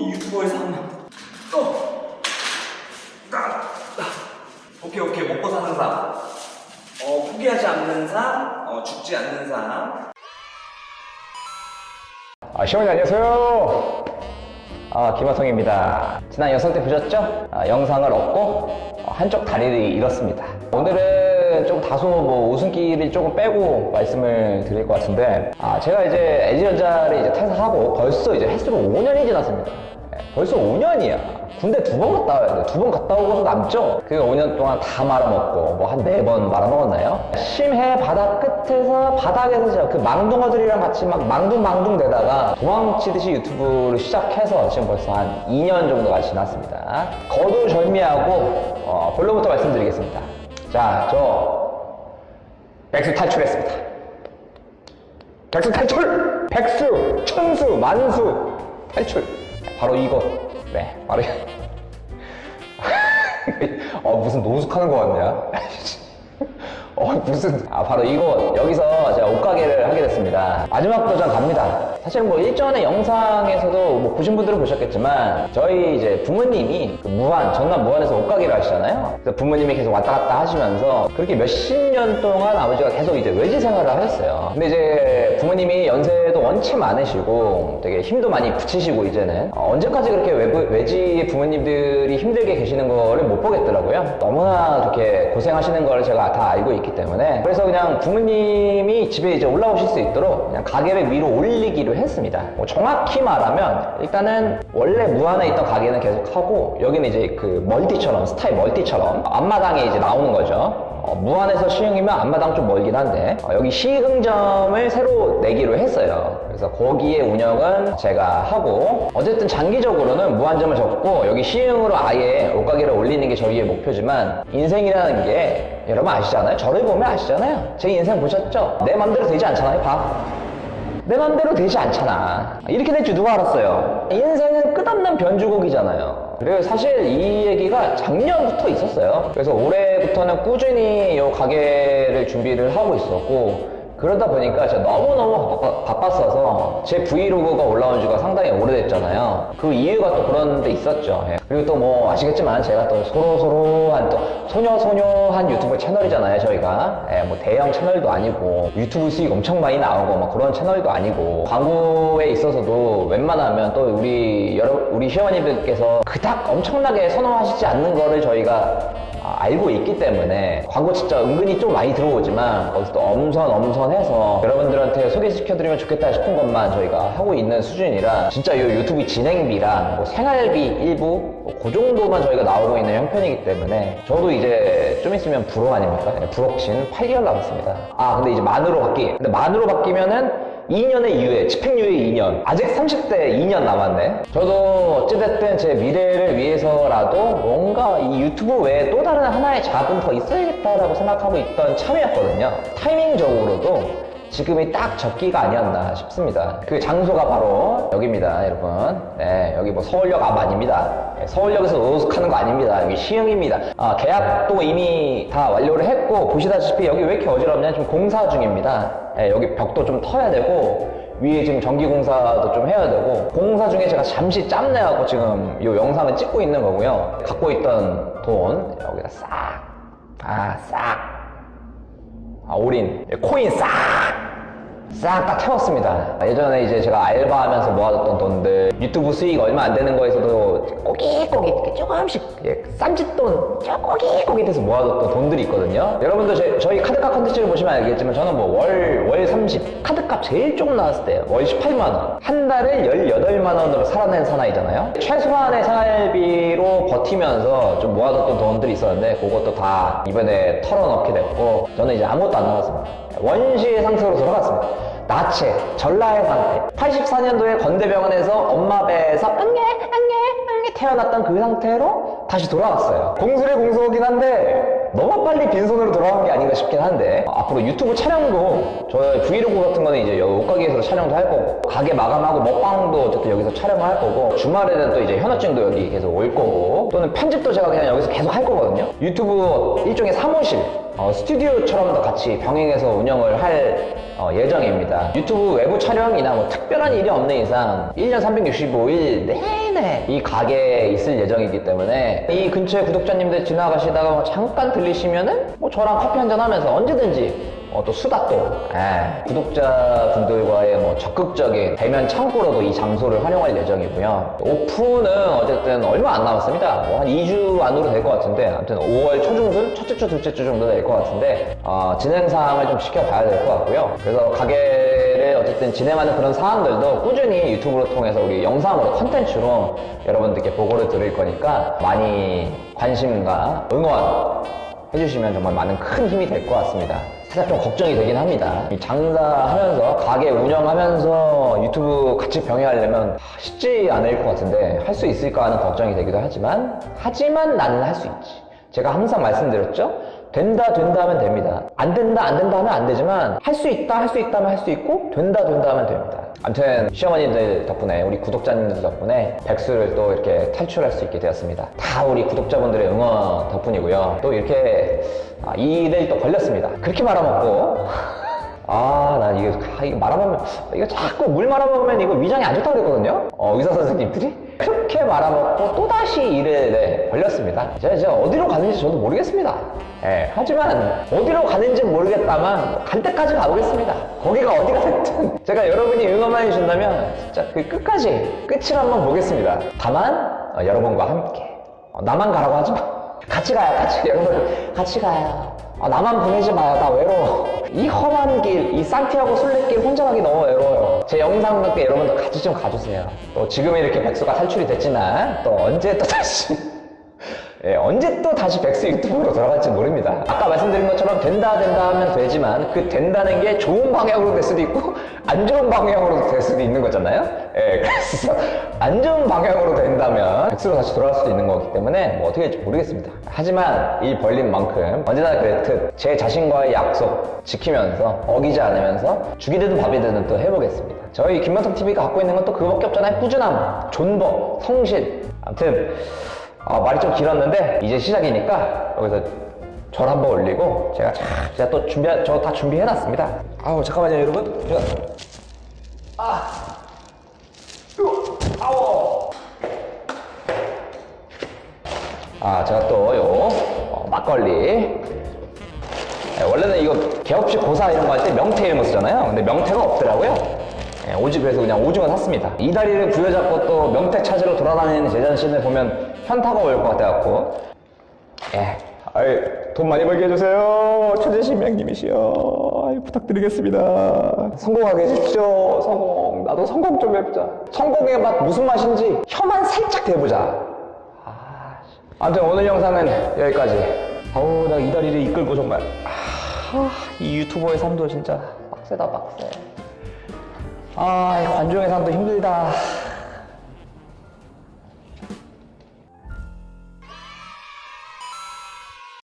이 유튜버에서 한번 또 딱. 오케이 오케이 먹고 사는 삶. 어 포기하지 않는 삶, 어 죽지 않는 삶. 아, 시원히 안녕하세요. 아, 김화성입니다. 지난 영상 때 보셨죠? 아, 영상을 얻고 어, 한쪽 다리를 잃었습니다. 오늘은 좀 다소 뭐 웃음기를 조금 빼고 말씀을 드릴 것 같은데, 아, 제가 이제 LG전자를 이제 퇴사하고 벌써 이제 횟수가 5년이 지났습니다. 예, 벌써 5년이야. 군대 두 번 갔다 와야 돼. 두 번 갔다 오고서 남죠? 그 5년 동안 다 말아먹고, 뭐 한 네 번 말아먹었나요? 심해 바다 끝에서, 바닥에서 제가 그 망둥어들이랑 같이 막 망둥망둥 대다가 도망치듯이 유튜브를 시작해서 지금 벌써 한 2년 정도가 지났습니다. 거두절미하고, 어, 본론부터 말씀드리겠습니다. 자, 저, 백수 탈출했습니다. 백수 탈출! 백수, 천수, 만수 탈출. 바로 이거. 네, 바로. 어, 무슨 노숙하는 거 같냐? 어, 무슨. 아, 바로 이거. 여기서 제가 옷가게를 하게 됐습니다. 마지막 버전 갑니다. 사실 뭐 일전에 영상에서도 뭐 보신 분들은 보셨겠지만, 저희 이제 부모님이 그 무한, 전남 무한에서 옷가게를 하시잖아요. 그래서 부모님이 계속 왔다 갔다 하시면서 그렇게 몇십 년 동안 아버지가 계속 이제 외지 생활을 하셨어요. 근데 이제 부모님이 연세도 원체 많으시고 되게 힘도 많이 붙이시고 이제는 어, 언제까지 그렇게 외부, 외지 부모님들이 힘들게 계시는 거를 못 보겠더라고요. 너무나 그렇게 고생하시는 걸 제가 다 알고 있기 때문에 그래서 그냥 부모님이 집에 이제 올라오실 수 있도록 그냥 가게를 위로 올리기로 했습니다. 뭐 정확히 말하면 일단은 원래 무안에 있던 가게는 계속 하고 여기는 이제 그 멀티처럼 스타일 멀티처럼 앞마당에 이제 나오는 거죠. 어, 무안에서 시흥이면 앞마당 좀 멀긴 한데 어, 여기 시흥점을 새로 내기로 했어요. 그래서 거기에 운영은 제가 하고 어쨌든 장기적으로는 무안점을 접고 여기 시흥으로 아예 옷가게를 올리는 게 저희의 목표지만 인생이라는 게 여러분 아시잖아요? 저를 보면 아시잖아요? 제 인생 보셨죠? 내 맘대로 되지 않잖아요, 봐. 내 맘대로 되지 않잖아. 이렇게 될 줄 누가 알았어요? 인생은 끝없는 변주곡이잖아요. 그리고 사실 이 얘기가 작년부터 있었어요. 그래서 올해부터는 꾸준히 이 가게를 준비를 하고 있었고, 그러다 보니까 제가 너무너무 바빠, 었서제 브이로그가 올라온 지가 상당히 오래됐잖아요. 그 이유가 또 그런 데 있었죠. 예. 그리고 또 뭐 아시겠지만 제가 또 소로소로한 또 소녀소녀한 유튜브 채널이잖아요, 저희가. 예, 뭐 대형 채널도 아니고 유튜브 수익 엄청 많이 나오고 막 그런 채널도 아니고 광고에 있어서도 웬만하면 또 우리 여러 우리 시어머님들께서 그닥 엄청나게 선호하시지 않는 거를 저희가 아, 알고 있기 때문에 광고 진짜 은근히 좀 많이 들어오지만 거기서 또 엄선 엄선해서 여러분들한테 소개시켜드리면 좋겠다 싶은 것만 저희가 하고 있는 수준이라 진짜 이 유튜브 진행비랑 뭐 생활비 일부 뭐그 정도만 저희가 나오고 있는 형편이기 때문에 저도 이제 좀 있으면 불억 아닙니까? 네, 불억신 8개월 남았습니다. 아 근데 이제 만으로 바뀌. 근데 만으로 바뀌면은 2년의 이후에 집행유예 2년 아직 30대 2년 남았네. 저도 어찌됐든 제 미래를 위해서라도 뭔가 이 유튜브 외에 또 다른 하나의 자금 더 있어야겠다라고 생각하고 있던 참이었거든요. 타이밍적으로도 지금이 딱 적기가 아니었나 싶습니다. 그 장소가 바로 여기입니다, 여러분. 네, 여기 뭐 서울역 앞 아닙니다. 네, 서울역에서 노숙하는 거 아닙니다. 여기 시흥입니다. 아, 계약도 이미 다 완료를 했고, 보시다시피 여기 왜 이렇게 어지럽냐? 지금 공사 중입니다. 네, 여기 벽도 좀 터야 되고, 위에 지금 전기 공사도 좀 해야 되고, 공사 중에 제가 잠시 짬내갖고 지금 이 영상을 찍고 있는 거고요. 갖고 있던 돈, 여기다 싹, 아, 싹. 아, 올인, 코인 싹! 싹다 태웠습니다. 예전에 이제 제가 알바하면서 모아뒀던 돈들, 유튜브 수익 얼마 안 되는 거에서도 꼬깃꼬깃 이렇게 조금씩 예, 쌈짓돈 꼬깃꼬깃 해서 모아뒀던 돈들이 있거든요. 여러분들 제- 저희 카드값 컨텐츠를 보시면 알겠지만 저는 뭐 월, 월 30, 카드값 제일 조금 나왔을 때요. 월 18만 원. 한 달을 18만 원으로 살아낸 사나이잖아요. 최소한의 생활비로 버티면서 좀 모아뒀던 돈들이 있었는데 그것도 다 이번에 털어넣게 됐고 저는 이제 아무것도 안 남았습니다. 원시의 상태로 돌아갔습니다. 나체, 전라의 상태. 84년도에 건대병원에서 엄마 배에서 응애, 응애, 응애 태어났던 그 상태로 다시 돌아왔어요. 공술의 공소긴 한데 너무 빨리 빈손으로 돌아온 게 아닌가 싶긴 한데 어, 앞으로 유튜브 촬영도 저희 브이로그 같은 거는 이제 옷가게에서 촬영도 할 거고 가게 마감하고 먹방도 어쨌든 여기서 촬영을 할 거고 주말에는 또 이제 현업증도 여기 계속 올 거고 또는 편집도 제가 그냥 여기서 계속 할 거거든요. 유튜브 일종의 사무실 어, 스튜디오처럼도 같이 병행해서 운영을 할 어, 예정입니다. 유튜브 외부 촬영이나 뭐 특별한 일이 없는 이상 1년 365일 내 내 이 가게에 있을 예정이기 때문에 이 근처에 구독자님들 지나가시다가 뭐 잠깐 들리시면은 뭐 저랑 커피 한잔 하면서 언제든지 어, 또 수다 또 예, 구독자분들과의 뭐 적극적인 대면 창구로도 이 장소를 활용할 예정이고요. 오픈은 어쨌든 얼마 안 남았습니다. 뭐 한 2주 안으로 될 것 같은데 아무튼 5월 초중순 첫째 주 둘째 주 정도 될 것 같은데 어, 진행 사항을 좀 지켜봐야 될 것 같고요. 그래서 가게 를 어쨌든 진행하는 그런 사항들도 꾸준히 유튜브를 통해서 우리 영상으로 컨텐츠로 여러분들께 보고를 드릴 거니까 많이 관심과 응원 해주시면 정말 많은 큰 힘이 될 것 같습니다. 살짝 좀 걱정이 되긴 합니다. 이 장사하면서, 가게 운영하면서 유튜브 같이 병행하려면 쉽지 않을 것 같은데 할 수 있을까 하는 걱정이 되기도 하지만, 하지만 나는 할 수 있지. 제가 항상 말씀드렸죠? 된다, 된다 하면 됩니다. 안 된다, 안 된다 하면 안 되지만, 할 수 있다, 할 수 있다 하면 할 수 있고, 된다, 된다 하면 됩니다. 아무튼 시어머님들 덕분에 우리 구독자님들 덕분에 백수를 또 이렇게 탈출할 수 있게 되었습니다. 다 우리 구독자분들의 응원 덕분이고요. 또 이렇게 아, 이 일을 또 걸렸습니다. 그렇게 말아먹고 아, 난 이거, 아, 이거 말아먹으면, 이거 자꾸 물 말아먹으면 이거 위장이 안 좋다고 그랬거든요? 어, 의사 선생님들이? 그렇게 말아먹고 또다시 일을 네, 걸렸습니다. 제가 이제 어디로 가는지 저도 모르겠습니다. 예, 하지만 어디로 가는지 모르겠다만 갈 때까지 가보겠습니다. 거기가 어디가 됐든 제가 여러분이 응원만 해주신다면 진짜 그 끝까지 끝을 한번 보겠습니다. 다만 어, 여러분과 함께 어, 나만 가라고 하지 마. 같이 가요, 같이 여러분 같이 가요. 아, 나만 보내지 마요. 나 외로워. 이 험한 길, 이 산티아고 순례길 혼자 가기 너무 외로워요. 제 영상 밖에 여러분들 같이 좀 가주세요. 또 지금 이렇게 백수가 탈출이 됐지만 또 언제 또 다시 예, 언제 또 다시 백스 유튜브로 돌아갈지 모릅니다. 아까 말씀드린 것처럼 된다 된다 하면 되지만 그 된다는 게 좋은 방향으로 될 수도 있고 안 좋은 방향으로 될 수도 있는 거잖아요. 예, 그래서 안 좋은 방향으로 된다면 백스로 다시 돌아갈 수도 있는 거기 때문에 뭐 어떻게 될지 모르겠습니다. 하지만 이 벌린 만큼 언제나 그랬듯 제 자신과의 약속 지키면서 어기지 않으면서 죽이 되든 밥이 되든 또 해보겠습니다. 저희 김만성 TV가 갖고 있는 건 또 그거밖에 없잖아요. 꾸준함, 존버, 성실. 아무튼 아, 말이 좀 길었는데 이제 시작이니까 여기서 절 한번 올리고 제가 자, 제가 또 준비 저 다 준비해 놨습니다. 아우 잠깐만요 여러분. 제가 아, 으, 아우. 아 제가 또요 어, 막걸리. 예, 원래는 이거 개업식 고사 이런 거 할 때 명태 이런 거 쓰잖아요. 근데 명태가 없더라고요. 예, 오직 그래서 그냥 오징어 샀습니다. 이 다리를 부여잡고 또 명태 찾으러 돌아다니는 제 자신을 보면 현타가 올 것 같아갖고. 예. 아이, 돈 많이 벌게 해주세요. 최재신 명님이시여. 아이, 부탁드리겠습니다. 성공하게 해주십시오. 성공. 나도 성공 좀 해보자. 성공의 맛 무슨 맛인지 혀만 살짝 대보자. 아, 씨. 아무튼 오늘 영상은 여기까지. 아우, 나 이 다리를 이끌고 정말. 아, 이 유튜버의 삶도 진짜 빡세다, 빡세. 아, 이 관종의 삶도 힘들다.